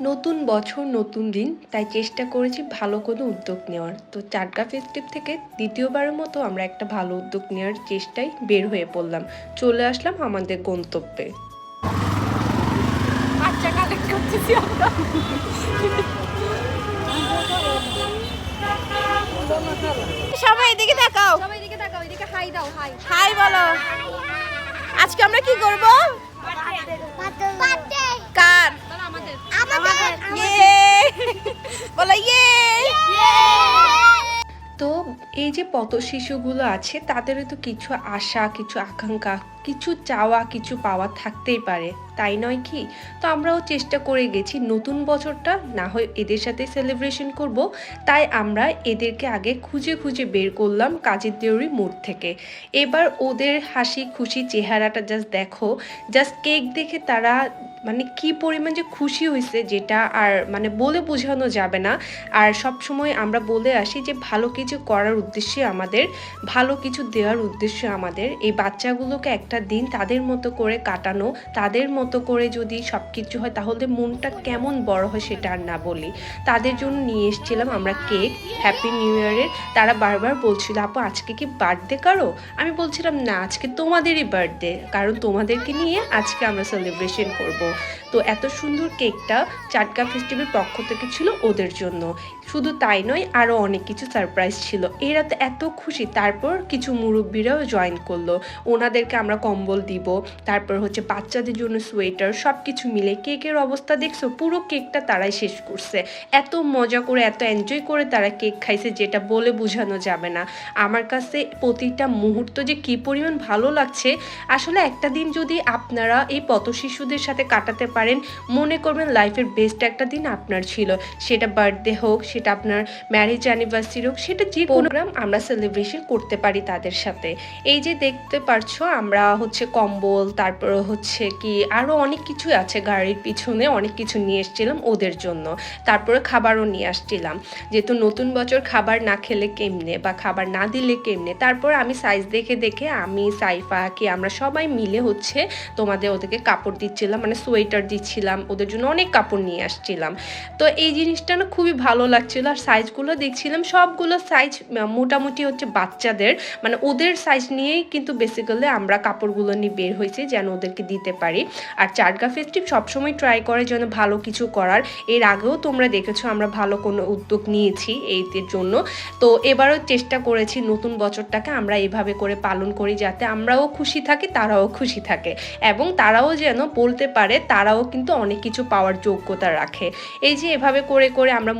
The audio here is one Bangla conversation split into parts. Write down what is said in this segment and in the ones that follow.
নতুন বছর নতুন দিন তাই চেষ্টা করেছি ভালো কোনো উদ্যোগ নেওয়ার। তো চাটগা ফেস্টিভ থেকে দ্বিতীয়বারের মতো আমরা একটা ভালো উদ্যোগ নেওয়ার চেষ্টায় বের হয়ে পড়লাম। চলে আসলাম আমাদের গন্তব্যে। বাচ্চা কালেক্ট করতেছি সবাই এদিকে তাকাও। সবাই দিকে তাকাও এদিকে হাই দাও হাই হাই বলো। আজকে আমরা কি করব? কার আমাদের ইয়ে বলো ইয়ে তো এই যে পথ শিশুগুলো আছে তাদেরও তো কিছু আশা কিছু আকাঙ্ক্ষা কিছু চাওয়া, কিছু পাওয়া থাকতেই পারে, তাই নয় কি? তো আমরাও চেষ্টা করে গেছি নতুন বছরটা না হয় এদের সাথে সেলিব্রেশন করব। তাই আমরা এদেরকে আগে খুঁজে খুঁজে বের করলাম কাজের দেউরি মোড় থেকে। এবার ওদের হাসি, খুশি চেহারাটা জাস্ট দেখো জাস্ট কেক দেখে তারা মানে কি পরিমাণ যে খুশি হয়েছে যেটা আর মানে বলে বোঝানো যাবে না। আর সব সময় আমরা বলে আসি যে ভালো কিছু করার উদ্দেশ্যে আমাদের, ভালো কিছু দেওয়ার উদ্দেশ্যে আমাদের, এই বাচ্চাগুলোকে একটা দিন তাদের মতো করে কাটানো, তাদের মতো করে যদি সব কিছু হয়, তাহলে মনটা কেমন বড় হয় সেটা আর না বলি। তাদের জন্য নিয়ে এসেছিলাম আমরা কেক হ্যাপি নিউ ইয়ারের তারা বারবার বলছিল, আপু, আজকে কি বার্থডে কারও? আমি বলছিলাম, না, আজকে তোমাদেরই বার্থডে কারণ তোমাদেরকে নিয়ে আজকে আমরা সেলিব্রেশন করব। তো এত সুন্দর কেকটা চাটকা ফেস্টিভ্যাল পক্ষ থেকে ছিল ওদের জন্য। শুধু তাই নয় আরও অনেক কিছু সারপ্রাইজ ছিল। এরা তো এত খুশি, তারপর কিছু মুরব্বীরাও জয়েন করল। ওনাদেরকে আমরা কম্বল দিব, তারপর হচ্ছে বাচ্চাদের জন্য সোয়েটার সব কিছু মিলে কেকের অবস্থা দেখছ? পুরো কেকটা তারাই শেষ করছে। এত মজা করে, এত এনজয় করে তারা কেক খাইছে, যেটা বলে বোঝানো যাবে না। আমার কাছে প্রতিটা মুহূর্ত যে কী পরিমাণ ভালো লাগছে, আসলে একটা দিন যদি আপনারা এই পথ শিশুদের সাথে কাটাতে পারেন, মনে করবেন লাইফের বেস্ট একটা দিন আপনার ছিল। সেটা বার্থডে হোক, সেটা আপনার ম্যারেজ অ্যানিভার্সারি হোক, সেটা যে প্রোগ্রাম আমরা সেলিব্রেশন করতে পারি তাদের সাথে। এই যে দেখতে পারছ, আমরা হচ্ছে কম্বল, তারপর হচ্ছে কি আরও অনেক কিছু আছে গাড়ির পিছনে, অনেক কিছু নিয়ে এসেছিলাম ওদের জন্য। তারপরে খাবারও নিয়ে আসছিলাম। যেহেতু নতুন বছর খাবার না খেলে কেমনে বা খাবার না দিলে কেমনে, তারপর আমি সাইজ দেখে দেখে আমি, সাইফা, কি আমরা সবাই মিলে হচ্ছে তোমাদের ওদেরকে কাপড় দিচ্ছিলাম মানে সোয়েটার দিচ্ছিলাম, ওদের জন্য অনেক কাপড় নিয়ে আসছিলাম। তো এই জিনিসটা না খুবই ভালো লাগছিল আর সাইজগুলো দেখছিলাম, সবগুলো সাইজ মোটামুটি হচ্ছে বাচ্চাদের। মানে ওদের সাইজ নিয়েই কিন্তু বেসিক্যালি আমরা কাপড়গুলো নিয়ে বের হয়েছি যেন ওদেরকে দিতে পারি। আর চারগা ফেস্টিভ সবসময় ট্রাই করে যেন ভালো কিছু করার। এর আগেও তোমরা দেখেছ আমরা ভালো কোনো উদ্যোগ নিয়েছি এইদের জন্য। তো এবারও চেষ্টা করেছি নতুন বছরটাকে আমরা এভাবে করে পালন করি যাতে আমরাও খুশি থাকি, তারাও খুশি থাকে। এবং তারাও যেন বলতে পারে, তারাও কিন্তু অনেক কিছু পাওয়ার যোগ্যতা রাখে। এই যে এভাবে করে করে আমরা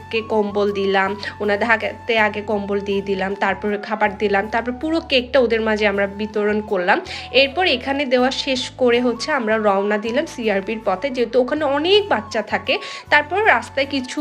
মুরব্বীদেরকে কম্বল দিলাম, ওনাদের হাতে আগে কম্বল দিয়ে দিলাম, তারপরে খাবার দিলাম, তারপর পুরো কেকটা ওদের মাঝে আমরা বিতরণ করলাম। এরপর এখানে দেওয়া শেষ করে হচ্ছে আমরা রওনা দিলাম সিআরপির পথে, যেহেতু ওখানে অনেক বাচ্চা থাকে, তারপর রাস্তায় কিছু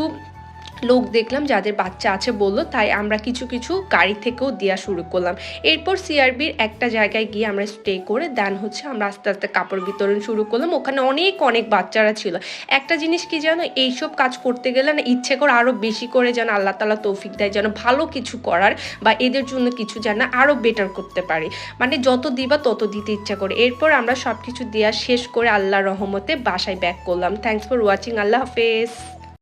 লোক দেখলাম, যাদের বাচ্চা আছে বলল, তাই আমরা কিছু কিছু গাড়ি থেকেও দেওয়া শুরু করলাম। এরপর সিআরবির একটা জায়গায় গিয়ে আমরা স্টে করে দেন হচ্ছে আমরা আস্তে আস্তে কাপড় বিতরণ শুরু করলাম। ওখানে অনেক অনেক বাচ্চারা ছিল। একটা জিনিস কি জানো, এইসব কাজ করতে গেলে না ইচ্ছে করে আরও বেশি করে যেন আল্লাহ তালা তৌফিক দেয়, যেন ভালো কিছু করার বা এদের জন্য কিছু যেন আরও বেটার করতে পারি। মানে যত দিবা তত দিতে ইচ্ছা করে। এরপর আমরা সব কিছু দেওয়া শেষ করে আল্লাহ রহমতে বাসায় ব্যাক করলাম। থ্যাংকস ফর ওয়াচিং আল্লাহ হাফেজ।